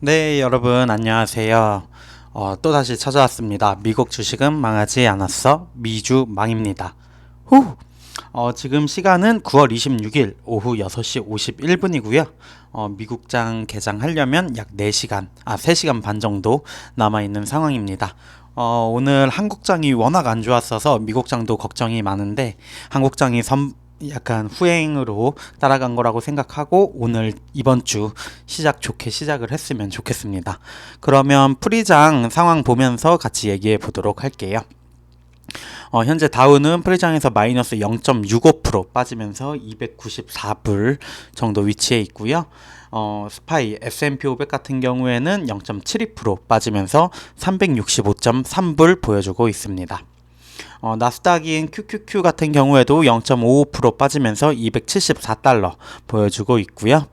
네, 여러분 안녕하세요. 어, 또 다시 찾아왔습니다. 미국 주식은 망하지 않았어. 미주 망입니다. 후! 어, 지금 시간은 9월 26일 오후 6시 51분이고요. 어, 미국장 개장하려면 약 4시간, 아, 3시간 반 정도 남아 있는 상황입니다. 어, 오늘 한국장이 워낙 안 좋았어서 미국장도 걱정이 많은데 한국장이 선, 약간 후행으로 따라간 거라고 생각하고 오늘 이번 주 시작 좋게 시작을 했으면 좋겠습니다. 그러면 프리장 상황 보면서 같이 얘기해 보도록 할게요. 어, 현재 다우는 프리장에서 마이너스 0.65% 빠지면서 294불 정도 위치해 있고요. 어, 스파이 S&P 500 같은 경우에는 0.72% 빠지면서 365.3불 보여주고 있습니다. 어, 나스닥인 QQQ 같은 경우에도 0.55% 빠지면서 274달러 보여주고 있고요.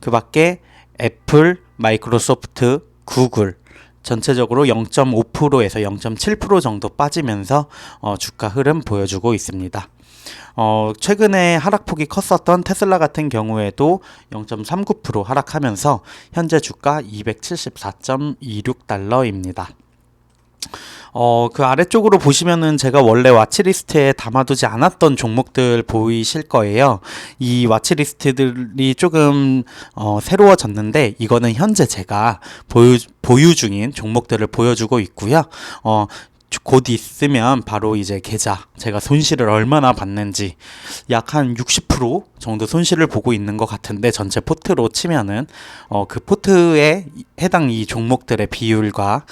그 밖에 애플, 마이크로소프트, 구글 전체적으로 0.5%에서 0.7% 정도 빠지면서 어, 주가 흐름 보여주고 있습니다. 어, 최근에 하락폭이 컸었던 테슬라 같은 경우에도 0.39% 하락하면서 현재 주가 274.26달러입니다. 어, 그 아래쪽으로 보시면은 제가 원래 와치리스트에 담아두지 않았던 종목들 보이실 거예요. 이 와치리스트들이 조금 어, 새로워졌는데 이거는 현재 제가 보유, 보유 중인 종목들을 보여주고 있고요. 어, 곧 있으면 바로 이제 계좌 제가 손실을 얼마나 받는지 약 한 60% 정도 손실을 보고 있는 것 같은데 전체 포트로 치면은 어 그 포트에 해당 이 종목들의 비율과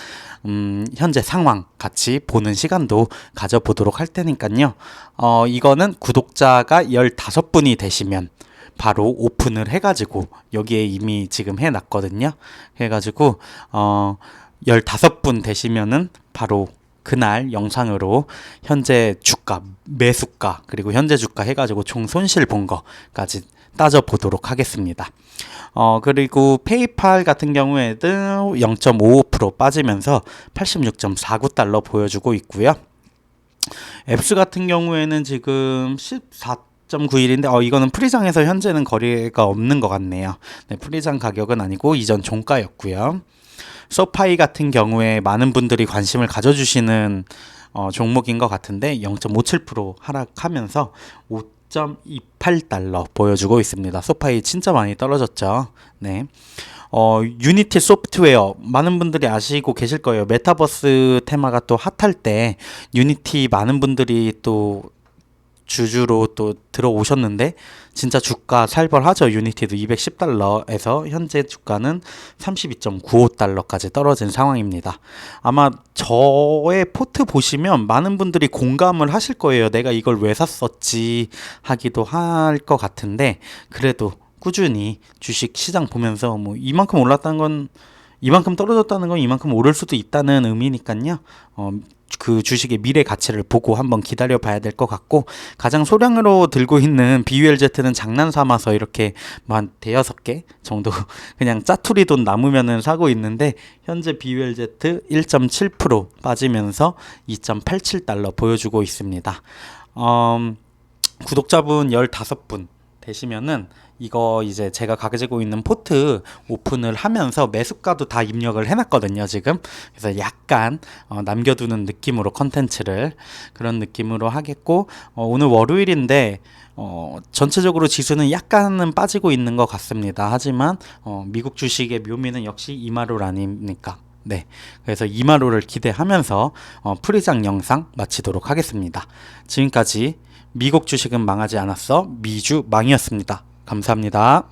음 현재 상황 같이 보는 시간도 가져보도록 할 테니까요. 어 이거는 구독자가 15분이 되시면 바로 오픈을 해가지고 여기에 이미 지금 해놨거든요. 해가지고 어 15분 되시면은 바로 그날 영상으로 현재 주가, 매수가, 그리고 현재 주가 해가지고 총 손실 본 거까지 따져보도록 하겠습니다. 어, 그리고 페이팔 같은 경우에도 0.55% 빠지면서 86.49달러 보여주고 있고요. 앱스 같은 경우에는 지금 14 9일인데 어 이거는 프리장에서 현재는 거래가 없는 것 같네요. 네, 프리장 가격은 아니고 이전 종가였고요. 소파이 같은 경우에 많은 분들이 관심을 가져주시는 어, 종목인 것 같은데 0.57% 하락하면서 5.28달러 보여주고 있습니다. 소파이 진짜 많이 떨어졌죠. 네. 어, 유니티 소프트웨어 많은 분들이 아시고 계실 거예요. 메타버스 테마가 또 핫할 때 유니티 많은 분들이 또 주주로 또 들어오셨는데 진짜 주가 살벌하죠. 유니티도 210달러에서 현재 주가는 32.95달러까지 떨어진 상황입니다. 아마 저의 포트 보시면 많은 분들이 공감을 하실 거예요. 내가 이걸 왜 샀었지 하기도 할 것 같은데 그래도 꾸준히 주식 시장 보면서 뭐 이만큼 올랐다는 건 이만큼 떨어졌다는 건 이만큼 오를 수도 있다는 의미니까요. 어, 그 주식의 미래 가치를 보고 한번 기다려 봐야 될 것 같고 가장 소량으로 들고 있는 BULZ는 장난 삼아서 이렇게 한 대여섯 개 정도 그냥 짜투리 돈 남으면은 사고 있는데 현재 BULZ 1.7% 빠지면서 2.87달러 보여주고 있습니다. 음, 구독자분 15분 되시면은 이거 이제 제가 가지고 있는 포트 오픈을 하면서 매수가도 다 입력을 해놨거든요 지금 그래서 약간 어, 남겨두는 느낌으로 컨텐츠를 그런 느낌으로 하겠고 어, 오늘 월요일인데 어, 전체적으로 지수는 약간은 빠지고 있는 것 같습니다 하지만 어, 미국 주식의 묘미는 역시 이마룰 아닙니까 네. 그래서 이마루를 기대하면서 어, 프리장 영상 마치도록 하겠습니다. 지금까지 미국 주식은 망하지 않았어. 미주 망이었습니다. 감사합니다.